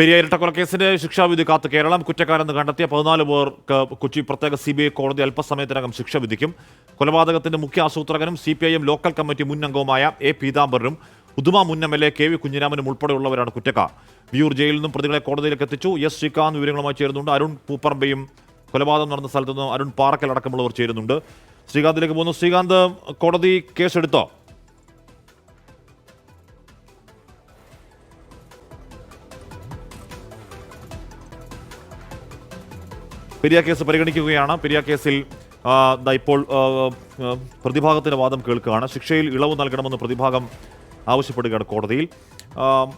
പെരിയ ഇരട്ടക്കൊലക്കേസിന്റെ ശിക്ഷാവിധി കാത്ത് കേരളം കുറ്റക്കാരെന്ന് കണ്ടെത്തിയ പതിനാല് പേർക്ക് കൊച്ചി പ്രത്യേക സി ബി ഐ കോടതി അല്പസമയത്തിനകം ശിക്ഷ വിധിക്കും. കൊലപാതകത്തിന്റെ മുഖ്യ ആസൂത്രകനും C P I M local committee മുൻ അംഗവുമായ എ പീതാംബരനും ഉദുമ മുൻ M L A K V കുഞ്ഞിരാമനും ഉൾപ്പെടെയുള്ളവരാണ് കുറ്റക്കാർ. വിയൂർ ജയിലിൽ നിന്നും പ്രതികളെ കോടതിയിലേക്ക് എത്തിച്ചു. എസ് ശ്രീകാന്ത് വിവരങ്ങളുമായി ചേരുന്നുണ്ട്. അരുൺ പൂപ്പറമ്പയും കൊലപാതകം നടന്ന സ്ഥലത്തു അരുൺ പാറക്കൽ അടക്കമുള്ളവർ ചേരുന്നുണ്ട്. ശ്രീകാന്തിലേക്ക് പോകുന്നു. ശ്രീകാന്ത് കോടതി കേസെടുത്തോ? പെരിയ കേസ് പരിഗണിക്കുകയാണ് പെരിയ കേസിൽ ഇപ്പോൾ പ്രതിഭാഗത്തിന്റെ വാദം കേൾക്കുകയാണ്. ശിക്ഷയിൽ ഇളവ് നൽകണമെന്ന് പ്രതിഭാഗം ആവശ്യപ്പെടുകയാണ് കോടതിയിൽ.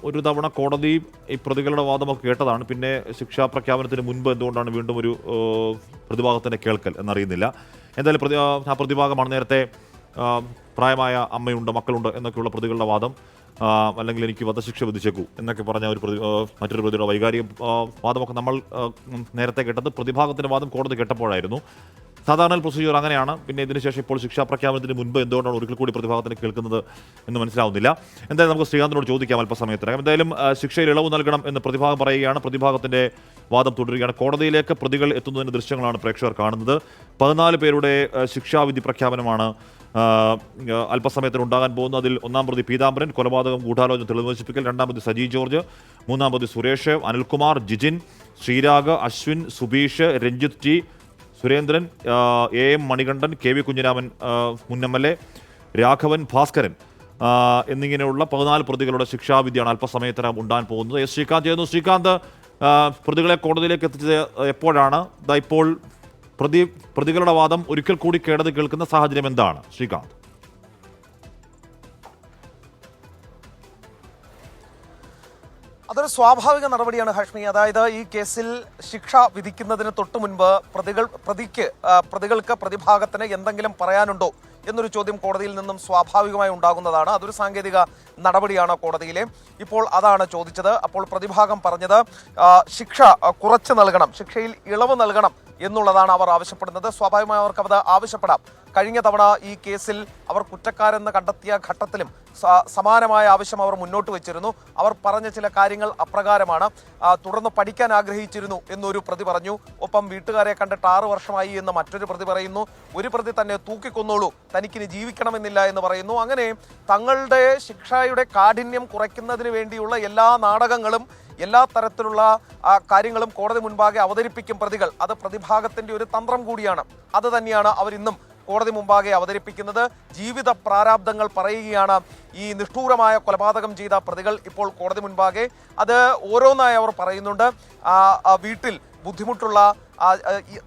ഒരു തവണ കോടതി ഈ പ്രതികളുടെ വാദമൊക്കെ കേട്ടതാണ്. പിന്നെ ശിക്ഷാ പ്രഖ്യാപനത്തിന് മുൻപ് എന്തുകൊണ്ടാണ് വീണ്ടും ഒരു പ്രതിഭാഗത്തിന്റെ കേൾക്കൽ എന്നറിയുന്നില്ല. എന്തായാലും പ്രതി ആ, പ്രതിഭാഗമാണ് നേരത്തെ പ്രായമായ അമ്മയുണ്ട് മക്കളുണ്ട് എന്നൊക്കെയുള്ള പ്രതികളുടെ വാദം അല്ലെങ്കിൽ എനിക്ക് വധശിക്ഷ വിധിച്ചേക്കൂ എന്നൊക്കെ പറഞ്ഞ ഒരു പ്രതി മറ്റൊരു പ്രതിയുടെ വൈകാരിക വാദമൊക്കെ നമ്മൾ നേരത്തെ കേട്ടത് പ്രതിഭാഗത്തിന്റെ വാദം കോടതി കേട്ടപ്പോഴായിരുന്നു. സാധാരണ പ്രൊസീജിയർ അങ്ങനെയാണ്. പിന്നെ ഇതിനുശേഷം ഇപ്പോൾ ശിക്ഷാ പ്രഖ്യാപനത്തിന് മുൻപ് എന്തുകൊണ്ടാണ് ഒരിക്കൽ കൂടി പ്രതിഭാഗത്തിന് കേൾക്കുന്നത് എന്ന് മനസ്സിലാവുന്നില്ല. എന്തായാലും നമുക്ക് ശ്രീകാന്തിനോട് ചോദിക്കാം അല്പസമയത്തിനകം. എന്തായാലും ശിക്ഷയിൽ ഇളവ് നൽകണം എന്ന് പ്രതിഭാഗം പറയുകയാണ്. പ്രതിഭാഗത്തിന്റെ വാദം തുടരുകയാണ്. കോടതിയിലേക്ക് പ്രതികൾ എത്തുന്നതിന്റെ ദൃശ്യങ്ങളാണ് പ്രേക്ഷകർ കാണുന്നത്. പതിനാല് പേരുടെ ശിക്ഷാവിധി പ്രഖ്യാപനമാണ് അല്പസമയത്തിന് ഉണ്ടാകാൻ പോകുന്നു. അതിൽ ഒന്നാം പ്രതി പീതാംബരൻ കൊലപാതകം ഗൂഢാലോചന തെളിവ് നശിപ്പിക്കൽ രണ്ടാം പ്രതി സജി ജോർജ് മൂന്നാം പ്രതി Suresh Anilkumar Jijin Sreerag Ashwin Subeesh Ranjith T Surendran A M Manikandan K V Kunhiraman മുൻ M L A Raghavan Bhaskaran. എന്നിങ്ങനെയുള്ള പതിനാല് പ്രതികളുടെ ശിക്ഷാവിധിയാണ് അല്പസമയത്തിനകം ഉണ്ടാകാൻ പോകുന്നത്. എസ് ശ്രീകാന്ത് ചെയ്യുന്നു. ശ്രീകാന്ത് പ്രതികളെ കോടതിയിലേക്ക് എത്തിച്ചത് എപ്പോഴാണ്? ഇപ്പോൾ പ്രതി പ്രതികളുടെ വാദം ഒരിക്കൽ കൂടി കേടത് കേൾക്കുന്ന സാഹചര്യം എന്താണ്? ശ്രീകാന്ത്. അതൊരു സ്വാഭാവിക നടപടിയാണ് ഹാഷ്മി. അതായത് ഈ കേസിൽ ശിക്ഷ വിധിക്കുന്നതിന് തൊട്ട് മുൻപ് പ്രതികൾ പ്രതിക്ക് പ്രതികൾക്ക് പ്രതിഭാഗത്തിന് എന്തെങ്കിലും പറയാനുണ്ടോ എന്നൊരു ചോദ്യം കോടതിയിൽ നിന്നും സ്വാഭാവികമായി ഉണ്ടാകുന്നതാണ്. അതൊരു സാങ്കേതിക നടപടിയാണ് കോടതിയിലെ. ഇപ്പോൾ അതാണ് ചോദിച്ചത്. അപ്പോൾ പ്രതിഭാഗം പറഞ്ഞത് ശിക്ഷ കുറച്ച് നൽകണം. ശിക്ഷയിൽ ഇളവ് നൽകണം എന്നുള്ളതാണ് അവർ ആവശ്യപ്പെടുന്നത്. സ്വാഭാവികമായി അവർക്ക് അത് ആവശ്യപ്പെടാം. കഴിഞ്ഞ തവണ ഈ കേസിൽ അവർ കുറ്റക്കാരെന്ന് കണ്ടെത്തിയ ഘട്ടത്തിലും സമാനമായ ആവശ്യം അവർ മുന്നോട്ട് വെച്ചിരുന്നു. അവർ പറഞ്ഞ ചില കാര്യങ്ങൾ അപ്രകാരമാണ്. തുടർന്ന് പഠിക്കാൻ ആഗ്രഹിച്ചിരുന്നു എന്നൊരു പ്രതി പറഞ്ഞു. ഒപ്പം വീട്ടുകാരെ കണ്ടിട്ട് ആറു വർഷമായി എന്ന് മറ്റൊരു പ്രതി പറയുന്നു. ഒരു പ്രതി തന്നെ തൂക്കിക്കൊന്നോളൂ. തനിക്കിനി ജീവിക്കണമെന്നില്ല എന്ന് പറയുന്നു. അങ്ങനെ തങ്ങളുടെ ശിക്ഷയുടെ കാഠിന്യം കുറയ്ക്കുന്നതിന് വേണ്ടിയുള്ള എല്ലാ നാടകങ്ങളും എല്ലാ തരത്തിലുള്ള കാര്യങ്ങളും കോടതി മുൻപാകെ അവതരിപ്പിക്കും പ്രതികൾ. അത് പ്രതിഭാഗത്തിന്റെ ഒരു തന്ത്രം കൂടിയാണ്. അത് തന്നെയാണ് അവരിന്നും കോടതി മുമ്പാകെ അവതരിപ്പിക്കുന്നത്. ജീവിത പ്രാരാബ്ദങ്ങൾ പറയുകയാണ് ഈ നിഷ്ഠൂരമായ കൊലപാതകം ചെയ്ത പ്രതികൾ ഇപ്പോൾ കോടതി മുൻപാകെ. അത് ഓരോന്നായി അവർ പറയുന്നുണ്ട്. വീട്ടിൽ ബുദ്ധിമുട്ടുള്ള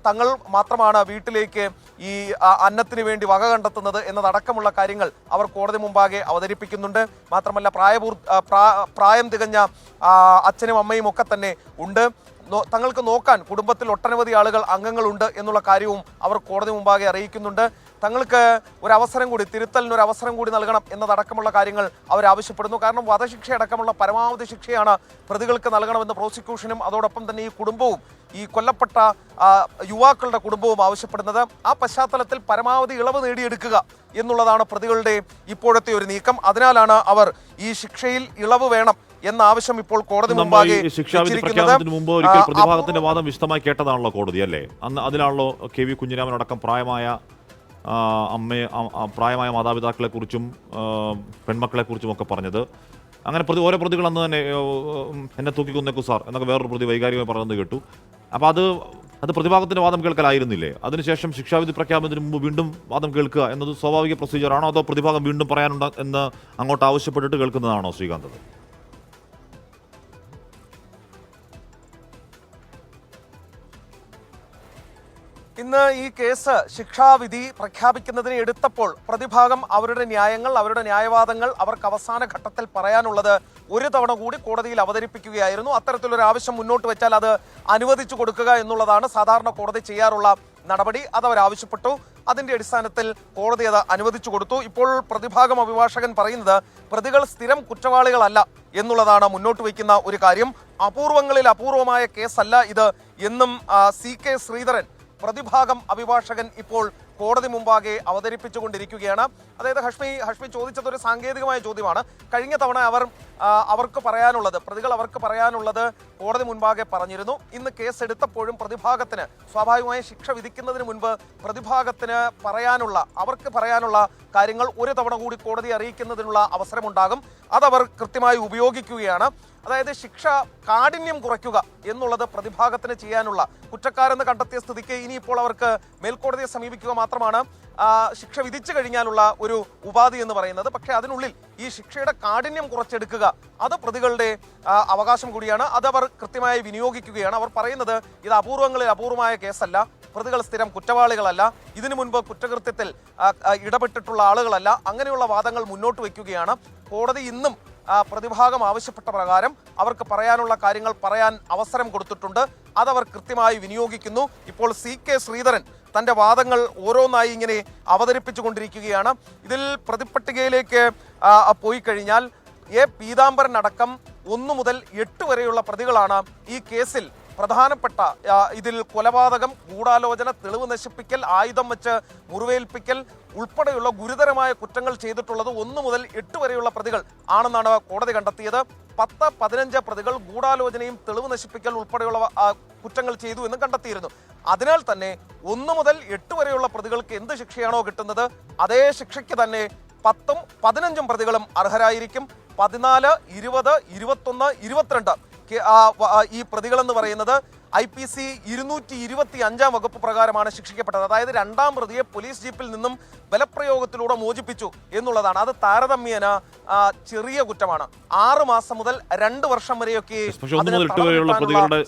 തങ്ങൾ മാത്രമാണ് വീട്ടിലേക്ക് ഈ അന്നത്തിന് വേണ്ടി വക കണ്ടെത്തുന്നത് എന്നതടക്കമുള്ള കാര്യങ്ങൾ അവർ കോടതി മുമ്പാകെ അവതരിപ്പിക്കുന്നുണ്ട്. മാത്രമല്ല പ്രായപൂർ പ്രായം തികഞ്ഞ അച്ഛനും അമ്മയും ഒക്കെ തന്നെ ഉണ്ട്. തങ്ങൾക്ക് നോക്കാൻ കുടുംബത്തിൽ ഒട്ടനവധി ആളുകൾ അംഗങ്ങളുണ്ട് എന്നുള്ള കാര്യവും അവർ കോടതി മുമ്പാകെ അറിയിക്കുന്നുണ്ട്. തങ്ങൾക്ക് ഒരു അവസരം കൂടി തിരുത്തലിന് ഒരു അവസരം കൂടി നൽകണം എന്നതടക്കമുള്ള കാര്യങ്ങൾ അവർ ആവശ്യപ്പെടുന്നു കാരണം വധശിക്ഷ അടക്കമുള്ള പരമാവധി ശിക്ഷയാണ് പ്രതികൾക്ക് നൽകണമെന്ന് പ്രോസിക്യൂഷനും അതോടൊപ്പം തന്നെ ഈ കുടുംബവും ഈ കൊല്ലപ്പെട്ട യുവാക്കളുടെ കുടുംബവും ആവശ്യപ്പെടുന്നത്. ആ പശ്ചാത്തലത്തിൽ പരമാവധി ഇളവ് നേടിയെടുക്കുക എന്നുള്ളതാണ് പ്രതികളുടെ ഇപ്പോഴത്തെ ഒരു നീക്കം. അതിനാലാണ് അവർ ഈ ശിക്ഷയിൽ ഇളവ് വേണം എന്ന ആവശ്യം ഇപ്പോൾ കോടതി മുമ്പാകെ ശിക്ഷാവിധി. പ്രഖ്യാപനത്തിന് മുമ്പ് ഒരിക്കൽ പ്രതിഭാഗത്തിന്റെ വാദം വിശദമായി കേട്ടതാണല്ലോ കോടതി അല്ലേ? അന്ന് അതിലാണല്ലോ കെ വി കുഞ്ഞിരാമനടക്കം പ്രായമായ ആ, അമ്മയെ പ്രായമായ മാതാപിതാക്കളെ കുറിച്ചും പെൺമക്കളെ കുറിച്ചും ഒക്കെ പറഞ്ഞത്. അങ്ങനെ പ്രതി ഓരോ പ്രതികൾ അന്ന് തന്നെ എന്നെ തൂക്കി എന്നെ തൂക്കിക്കൊന്നേക്കു സാർ എന്നൊക്കെ വേറൊരു പ്രതി വൈകാരികമായി പറയുന്നത് കേട്ടു. അപ്പോൾ അത് അത് പ്രതിഭാഗത്തിന്റെ വാദം കേൾക്കലായിരുന്നില്ലേ? അതിനുശേഷം ശിക്ഷാവിധി പ്രഖ്യാപനത്തിന് മുമ്പ് വീണ്ടും വാദം കേൾക്കുക എന്നത് സ്വാഭാവിക പ്രൊസീജിയറാണോ അതോ പ്രതിഭാഗം വീണ്ടും പറയാനുണ്ട് എന്ന് അങ്ങോട്ട് ആവശ്യപ്പെട്ടിട്ട് കേൾക്കുന്നതാണോ ശ്രീകാന്ത്? ഇന്ന് ഈ കേസ് ശിക്ഷാവിധി പ്രഖ്യാപിക്കുന്നതിന് എടുത്തപ്പോൾ പ്രതിഭാഗം അവരുടെ ന്യായങ്ങൾ അവരുടെ ന്യായവാദങ്ങൾ അവർക്ക് അവസാന ഘട്ടത്തിൽ പറയാനുള്ളത് ഒരു തവണ കൂടി കോടതിയിൽ അവതരിപ്പിക്കുകയായിരുന്നു. അത്തരത്തിലൊരു ആവശ്യം മുന്നോട്ട് വെച്ചാൽ അത് അനുവദിച്ചു കൊടുക്കുക എന്നുള്ളതാണ് സാധാരണ കോടതി ചെയ്യാറുള്ള നടപടി. അത് അവരാവശ്യപ്പെട്ടു അതിന്റെ അടിസ്ഥാനത്തിൽ കോടതി അത് അനുവദിച്ചു കൊടുത്തു. ഇപ്പോൾ പ്രതിഭാഗം അഭിഭാഷകൻ പറയുന്നത് പ്രതികൾ സ്ഥിരം കുറ്റവാളികളല്ല എന്നുള്ളതാണ് മുന്നോട്ട് വയ്ക്കുന്ന ഒരു കാര്യം. അപൂർവങ്ങളിൽ അപൂർവമായ കേസല്ല ഇത് എന്നും സി കെ ശ്രീധരൻ പ്രതിഭാഗം അഭിഭാഷകൻ ഇപ്പോൾ കോടതി മുമ്പാകെ അവതരിപ്പിച്ചുകൊണ്ടിരിക്കുകയാണ്. അതായത് ഹഷ്മി ഹഷ്മി ചോദിച്ചത് ഒരു സാങ്കേതികമായ ചോദ്യമാണ്. കഴിഞ്ഞ തവണ അവർ അവർക്ക് പറയാനുള്ളത് പ്രതികൾ അവർക്ക് പറയാനുള്ളത് കോടതി മുൻപാകെ പറഞ്ഞിരുന്നു. ഇന്ന് കേസ് എടുത്തപ്പോഴും പ്രതിഭാഗത്തിന് സ്വാഭാവികമായും ശിക്ഷ വിധിക്കുന്നതിന് മുൻപ് പ്രതിഭാഗത്തിന് പറയാനുള്ള അവർക്ക് പറയാനുള്ള കാര്യങ്ങൾ ഒരു തവണ കൂടി കോടതി അറിയിക്കുന്നതിനുള്ള അവസരമുണ്ടാകും. അതവർ കൃത്യമായി ഉപയോഗിക്കുകയാണ്. അതായത് ശിക്ഷ കാഠിന്യം കുറയ്ക്കുക എന്നുള്ളത് പ്രതിഭാഗത്തിന് ചെയ്യാനുള്ള കുറ്റക്കാരെന്ന് കണ്ടെത്തിയ സ്ഥിതിക്ക് ഇനിയിപ്പോൾ അവർക്ക് മേൽക്കോടതിയെ സമീപിക്കുക മാത്രമാണ് ശിക്ഷ വിധിച്ചു കഴിഞ്ഞാലുള്ള ഒരു ഉപാധി എന്ന് പറയുന്നത്. പക്ഷേ അതിനുള്ളിൽ ഈ ശിക്ഷയുടെ കാഠിന്യം കുറച്ചെടുക്കുക അത് പ്രതികളുടെ അവകാശം കൂടിയാണ്. അത് അവർ കൃത്യമായി വിനിയോഗിക്കുകയാണ്. അവർ പറയുന്നത് ഇത് അപൂർവങ്ങളിൽ അപൂർവമായ കേസല്ല പ്രതികൾ സ്ഥിരം കുറ്റവാളികളല്ല ഇതിനു മുൻപ് കുറ്റകൃത്യത്തിൽ ഇടപെട്ടിട്ടുള്ള ആളുകളല്ല. അങ്ങനെയുള്ള വാദങ്ങൾ മുന്നോട്ട് വയ്ക്കുകയാണ്. കോടതി ഇന്നും പ്രതിഭാഗം ആവശ്യപ്പെട്ട പ്രകാരം അവർക്ക് പറയാനുള്ള കാര്യങ്ങൾ പറയാൻ അവസരം കൊടുത്തിട്ടുണ്ട്. അതവർ കൃത്യമായി വിനിയോഗിക്കുന്നു. ഇപ്പോൾ സി കെ ശ്രീധരൻ തന്റെ വാദങ്ങൾ ഓരോന്നായി ഇങ്ങനെ അവതരിപ്പിച്ചുകൊണ്ടിരിക്കുകയാണ്. ഇതിൽ പ്രതിപ്പട്ടികയിലേക്ക് പോയി കഴിഞ്ഞാൽ എ പീതാംബരൻ അടക്കം ഒന്നു മുതൽ എട്ട് വരെയുള്ള പ്രതികളാണ് ഈ കേസിൽ പ്രധാനപ്പെട്ട ഇതിൽ കൊലപാതകം ഗൂഢാലോചന തെളിവ് നശിപ്പിക്കൽ ആയുധം വെച്ച് മുറിവേൽപ്പിക്കൽ ഉൾപ്പെടെയുള്ള ഗുരുതരമായ കുറ്റങ്ങൾ ചെയ്തിട്ടുള്ളത് ഒന്നു മുതൽ എട്ട് വരെയുള്ള പ്രതികൾ ആണെന്നാണ് കോടതി കണ്ടെത്തിയത്. പത്ത് പതിനഞ്ച് പ്രതികൾ ഗൂഢാലോചനയും തെളിവ് നശിപ്പിക്കൽ ഉൾപ്പെടെയുള്ള കുറ്റങ്ങൾ ചെയ്തു എന്നും കണ്ടെത്തിയിരുന്നു. അതിനാൽ തന്നെ ഒന്നു മുതൽ എട്ട് വരെയുള്ള പ്രതികൾക്ക് എന്ത് ശിക്ഷയാണോ കിട്ടുന്നത്? അതേ ശിക്ഷയ്ക്ക് തന്നെ പത്തും പതിനഞ്ചും പ്രതികളും അർഹരായിരിക്കും. പതിനാല് ഇരുപത് ഇരുപത്തൊന്ന് ഇരുപത്തിരണ്ട് ഈ പ്രതികളെന്ന് പറയുന്നത് ഐ പി സി ഇരുന്നൂറ്റി ഇരുപത്തി അഞ്ചാം വകുപ്പ് പ്രകാരമാണ് ശിക്ഷിക്കപ്പെട്ടത്. അതായത് രണ്ടാം പ്രതിയെ പോലീസ് ജീപ്പിൽ നിന്നും ബലപ്രയോഗത്തിലൂടെ മോചിപ്പിച്ചു എന്നുള്ളതാണ്. അത് താരതമ്യേന ചെറിയ കുറ്റമാണ്. ആറ് മാസം മുതൽ രണ്ട് വർഷം വരെയൊക്കെ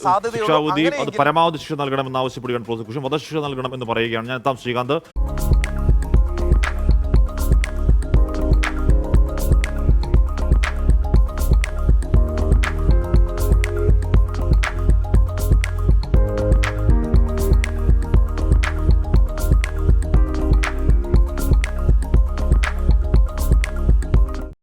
സാധ്യതയുള്ള. പരമാവധി ശിക്ഷ നൽകണമെന്ന് ആവശ്യപ്പെടുകയാണ്. പ്രോസിക്യൂഷൻ വധശിക്ഷ നൽകണം എന്ന് പറയുകയാണ് ഞാൻ എത്താം ശ്രീകാന്ത്.